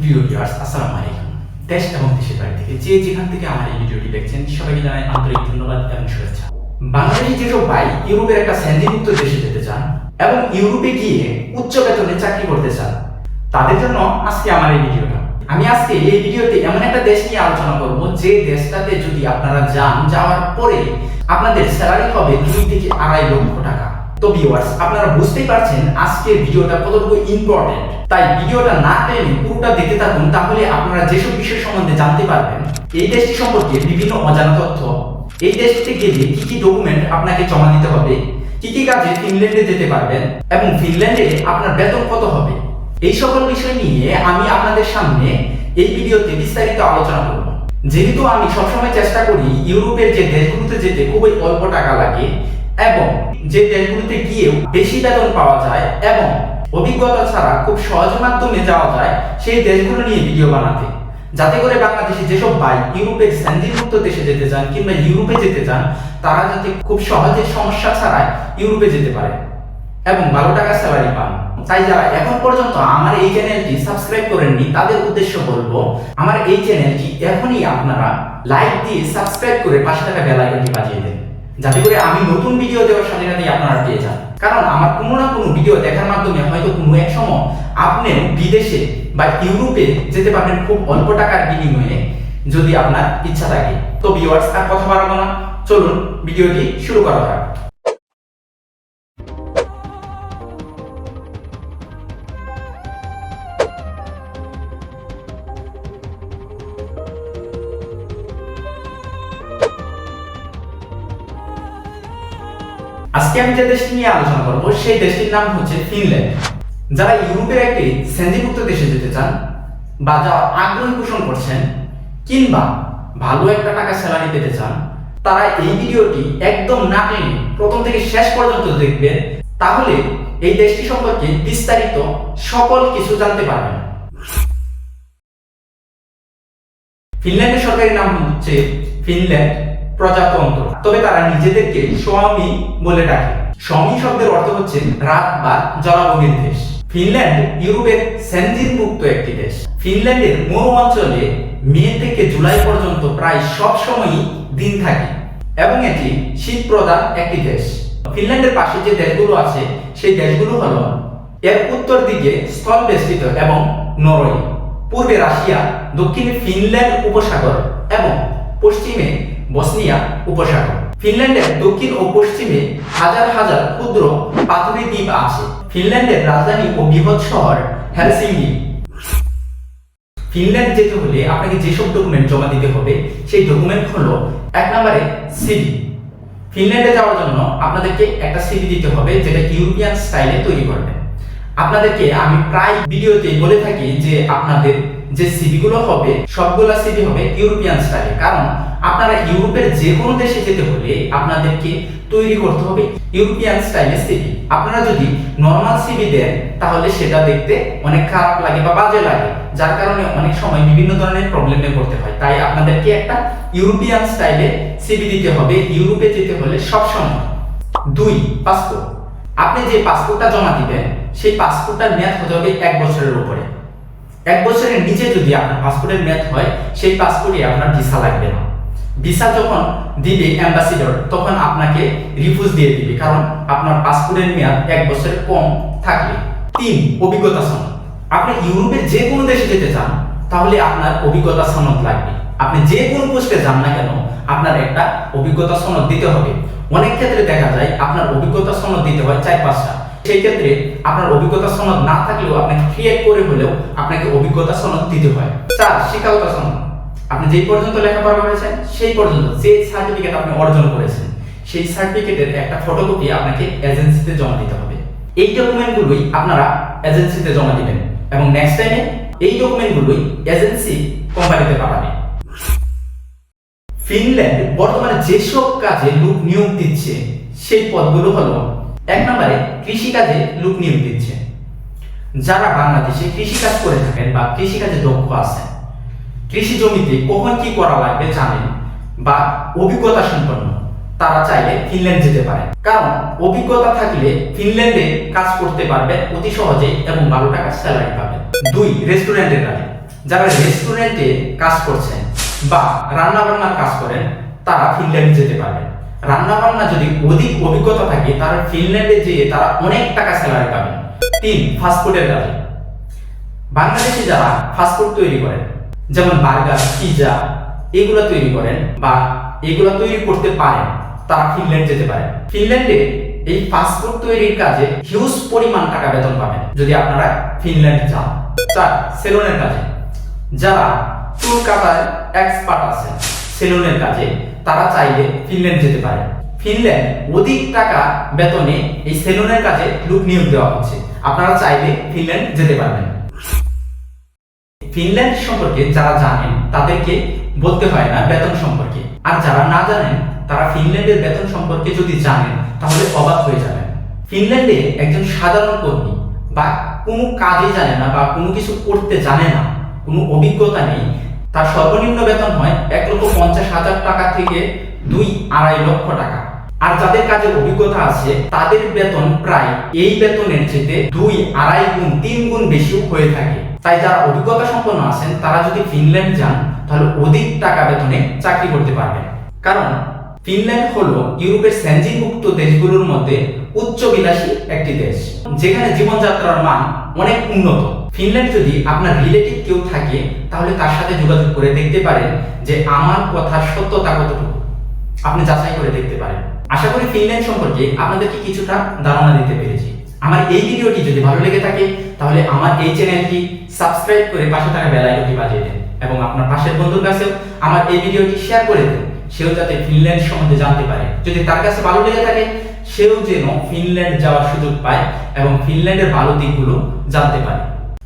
প্রিয় ভিউয়ার্স আসসালামু আলাইকুম। দেশ এবং দেশের বাইরে থেকে যে যেখান থেকে আমার এই ভিডিওটি দেখছেন, সবাইকে জানাই আন্তরিক ধন্যবাদ এবং শুভেচ্ছা। ভাই ইউরোপের একটা দেশে যেতে চান এবং ইউরোপে গিয়ে উচ্চ বেতনে চাকরি করতে চান, তাদের জন্য আজকে আমার এই ভিডিওটা। আমি আজকে এই ভিডিওতে এমন একটা দেশ নিয়ে আলোচনা করব, যে দেশটাতে যদি আপনারা যান, যাওয়ার পরে আপনাদের স্যালারি হবে দুই থেকে আড়াই লক্ষ টাকা। তো ভিউয়ার্স আপনারা বুঝতেই পারছেন আজকের ভিডিওটা কতটুকু ইম্পর্টেন্ট তাই ভিডিওটা না টেনে পুরোটা দেখতে থাকুন, তাহলে আপনারা যেসব বিষয় সম্বন্ধে জানতে পারবেন, এই দেশটি সম্পর্কে বিভিন্ন অজানা তথ্য। এই দেশটিতে গেলে কি কি ডকুমেন্ট আপনাকে জমা দিতে হবে, কি কি কাজে ফিনল্যান্ডে যেতে পারবেন, এবং ফিনল্যান্ডে আপনার বেতন কত হবে? এই সকল বিষয় নিয়ে আমি আপনাদের সামনে এই ভিডিওতে বিস্তারিত আলোচনা করব। যেহেতু আমি সবসময় চেষ্টা করি ইউরোপের যে দেশগুলোতে যেতে খুবই অল্প টাকা লাগে এবং যে দেশগুলোতে গিয়েও বেশি বেতন পাওয়া যায় এবং অভিজ্ঞতা ছাড়া খুব সহজ মাধ্যমে যাওয়া যায়, সেই দেশগুলো নিয়ে ভিডিও বানাতে। যাতে করে বাংলাদেশে যেসব ভাই ইউরোপের স্যান্ডিমুক্ত দেশে যেতে চান কিংবা ইউরোপে যেতে চান, তারা যাতে খুব সহজে সমস্যা ছাড়াই ইউরোপে যেতে পারে এবং ভালো টাকা স্যালারি পান। তাই যারা এখন পর্যন্ত আমার এই চ্যানেলটি সাবস্ক্রাইব করেননি, তাদের উদ্দেশ্য বলব, আমার এই চ্যানেলটি এখনই আপনারা লাইক দিয়ে সাবস্ক্রাইব করে পাশে থাকা বেল আইকনটি বাজিয়ে দেন। যাতে করে আমি নতুন ভিডিও দেওয়ার সাথে সাথেই আপনারা পেয়ে যান। কারণ আমার কোনো না কোনো ভিডিও দেখার মাধ্যমে হয়তো কোনো এক সময় আপনি বিদেশে বা ইউরোপে যেতে পারবেন খুব অল্প টাকার বিনিময়ে যদি আপনার ইচ্ছা থাকে। তো ভিউয়ার্স আর কথা বাড়াবো না। চলুন ভিডিওটি শুরু করা যাক। আমি যে দেশটি নিয়ে আলোচনা সেই দেশটির নাম হচ্ছে ফিনল্যান্ড। যারা ইউরোপের একটি দেশে যেতে চান বা আগ্রহী পোষণ করছেন কিংবা ভালো একটা টাকা স্যালারি পেতে চান, তারা এই ভিডিওটি একদম না টেনে প্রথম থেকে শেষ পর্যন্ত দেখবেন। তাহলে এই দেশটি সম্পর্কে বিস্তারিত সকল কিছু জানতে পারবেন। ফিনল্যান্ডের সরকারি নাম হচ্ছে ফিনল্যান্ড। প্রজাতন্ত্র। তবে তারা নিজেদেরকে স্বামী বলে ডাকে। স্বামী শব্দের অর্থ হচ্ছে রাত বা জলাভূমির দেশ। ফিনল্যান্ড ইউরোপের সেনজিন মুক্ত একটি দেশ। ফিনল্যান্ডের মরু অঞ্চলে মে থেকে জুলাই পর্যন্ত প্রায় সব সময়ই দিন থাকে এবং এটি শীত প্রধান একটি দেশ। ফিনল্যান্ডের পাশে যে দেশগুলো আছে, সেই দেশগুলো হল এর উত্তর দিকে স্থল বেষ্টিত এবং নরওয়ে, পূর্বে রাশিয়া, দক্ষিণে ফিনল্যান্ড উপসাগর এবং পশ্চিমে বসনিয়া উপসাগর। ফিনল্যান্ডের দক্ষিণ ও পশ্চিমে হাজার হাজার ক্ষুদ্র পাথুরি দ্বীপ আছে। ফিনল্যান্ডের রাজধানী ও বৃহৎ শহর হেলসিঙ্গি ফিনল্যান্ড যেতে হলে আপনাকে যেসব ডকুমেন্ট জমা দিতে হবে, সেই ডকুমেন্ট হলো এক নম্বরে সিভি। ফিনল্যান্ডে যাওয়ার জন্য আপনাদেরকে একটা সিভি দিতে হবে, যেটা ইউরোপিয়ান স্টাইলে তৈরি করবেন আপনাদেরকে আমি প্রায় ভিডিওতে বলে থাকি যে আপনাদের যে সিভি গুলো হবে, সবগুলা সিভি হবে ইউরোপিয়ান স্টাইলে কারণ আপনারা ইউরোপের যে কোনো দেশে যেতে হলে আপনাদেরকে তৈরি করতে হবে ইউরোপিয়ান স্টাইলে সিভি আপনারা যদি নর্মাল সিভি দেন, তাহলে সেটা দেখতে অনেক খারাপ লাগে বা বাজে লাগে, যার কারণে অনেক সময় বিভিন্ন ধরনের প্রবলেমে পড়তে হয়। তাই আপনাদেরকে একটা ইউরোপিয়ান স্টাইলে সিভি দিতে হবে, ইউরোপে যেতে হলে সব সময় দুই পাসপোর্ট আপনি যে পাসপোর্টটা জমা দিবেন, সেই পাসপোর্টটার মেয়াদ হতে হবে এক বছরের উপরে। এক বছরের নিচে যদি আপনার পাসপোর্টের মেয়াদ হয়, সেই পাসপোর্টে আপনার ভিসা লাগবে না। ভিসা যখন দিবে অ্যাম্বাসিডর তখন আপনাকে রিফিউজ দিয়ে দিবে, কারণ আপনার পাসপোর্টের মেয়াদ এক বছরের কম থাকলে তিন, অভিজ্ঞতা সনদ। আপনি ইউরোপের যে কোনো দেশে যেতে চান, তাহলে আপনার অভিজ্ঞতা সনদ লাগবে। আপনি যে কোনো পোস্টে যান না কেন, আপনার একটা অভিজ্ঞতা সনদ দিতে হবে। অনেক ক্ষেত্রে দেখা যায়, আপনার অভিজ্ঞতা সনদ দিতে হয় চার, পাঁচটা। সেই ক্ষেত্রে আপনার অভিজ্ঞতা সনদ না থাকলেও আপনাকে ক্রিয়েট করে হলেও আপনাকে অভিজ্ঞতা সনদ দিতে হয়। চার, শিক্ষাগত সনদ। আপনি যেই পর্যন্ত লেখাপড়া করেছেন, সেই পর্যন্ত যে সার্টিফিকেট আপনি অর্জন করেছেন, সেই সার্টিফিকেটের একটা ফটোকপি আপনাকে এজেন্সিতে জমা দিতে হবে। এই ডকুমেন্টগুলোই আপনারা এজেন্সিতে জমা দিবেন এবং নেক্সট টাইমে এই ডকুমেন্টগুলোই এজেন্সি কোম্পানিতে পাঠাবে। ফিনল্যান্ড বর্তমানে যেসব কাজে লোক নিয়োগ দিচ্ছে, সেই পদগুলো হলো এক নম্বরে কৃষিকাজে লোক নিয়োগ দিচ্ছে। যারা বাংলাদেশে কৃষিকাজ করে থাকেন বা কৃষিকাজে দক্ষ আছেন, কৃষি জমিতে কখন কি করা লাগবে জানেন? বা অভিজ্ঞতা সম্পন্ন, তারা চাইলে ফিনল্যান্ড যেতে পারে কারণ অভিজ্ঞতা থাকলে ফিনল্যান্ডে কাজ করতে পারবে অতি সহজে এবং ভালো টাকা স্যালারি পাবে দুই, রেস্টুরেন্টের কাজে। যারা রেস্টুরেন্টে কাজ করছেন বা রান্না বান্নার কাজ করেন, তারা ফিনল্যান্ড যেতে পারবেন। রান্না বান্না যদি অধিক অভিজ্ঞতা থাকে, তারা ফিনল্যান্ডে যেয়ে তারা অনেক টাকা স্যালারি পাবেন। তিন ফাস্টফুডের কাজে বাংলাদেশে যারা ফাস্টফুড তৈরি করেন, যেমন বার্গার পিৎজা এগুলো তৈরি করেন বা এগুলো তৈরি করতে পারেন, তারা ফিনল্যান্ড যেতে পারেন ফিনল্যান্ডে এই ফাস্টফুড তৈরির কাজে হিউজ পরিমাণ টাকা বেতন পাবেন, যদি আপনারা ফিনল্যান্ড যান। চার সেলুনের কাজে। যারা চুল কাটার এক্সপার্ট আছে সেলুনের কাজে তারা চাইলে ফিনল্যান্ড যেতে পারে। ফিনল্যান্ড অধিক টাকা বেতনে এই সেলুনের কাজে লোক নিয়োগ দেওয়া হচ্ছে। আপনারা চাইলে ফিনল্যান্ড যেতে পারবেন। ফিনল্যান্ড সম্পর্কে যারা জানেন, তাদেরকে বলতে হয় না বেতন সম্পর্কে। আর যারা না জানেন, তারা ফিনল্যান্ডের বেতন সম্পর্কে যদি জানেন, তাহলে অবাক হয়ে যাবেন। ফিনল্যান্ডে একজন সাধারণ কর্মী বা কোনো কাজে জানে না বা কোনো কিছু করতে জানে না, কোনো অভিজ্ঞতা নেই তার সর্বনিম্ন বেতন হয় এক লক্ষ পঞ্চাশ হাজার টাকা থেকে দুই আড়াই লক্ষ টাকা। আর যাদের কাজের অভিজ্ঞতা আছে, তাদের বেতন প্রায় এই বেতনের চেয়ে দুই আড়াই গুণ, তিন গুণ বেশিও হয়ে থাকে। তাই যারা অভিজ্ঞতা সম্পন্ন আছেন, তারা যদি ফিনল্যান্ড যান, তাহলে অধিক টাকা বেতনে চাকরি করতে পারবেন। কারণ ফিনল্যান্ড হলো ইউরোপের স্যানজিনভুক্ত দেশগুলোর মধ্যে উচ্চ বিলাসী একটি দেশ, যেখানে জীবনযাত্রার মান অনেক উন্নত। ফিনল্যান্ড যদি আপনার রিলেটিভ কেউ থাকে, তাহলে তার সাথে যোগাযোগ করে দেখতে পারেন যে আমার কথার সত্যতা কতটুকু। আপনি যাচাই করে দেখতে পারেন। আশা করি ফিনল্যান্ড সম্পর্কে আপনাদেরকে কিছুটা ধারণা দিতে পেরেছি। আমার এই ভিডিওটি যদি ভালো লেগে থাকে, তাহলে আমার এই চ্যানেলটি সাবস্ক্রাইব করে পাশে থাকা বেল আইকনটি বাজিয়ে দেন এবং আপনার পাশের বন্ধুর কাছেও আমার এই ভিডিওটি শেয়ার করে দেন। সেও যাতে ফিনল্যান্ড সম্বন্ধে জানতে পারে। যদি তার কাছে ভালো লেগে থাকে, সেও যেন ফিনল্যান্ড যাওয়ার সুযোগ পায় এবং ফিনল্যান্ডের ভালো দিকগুলো জানতে পারে।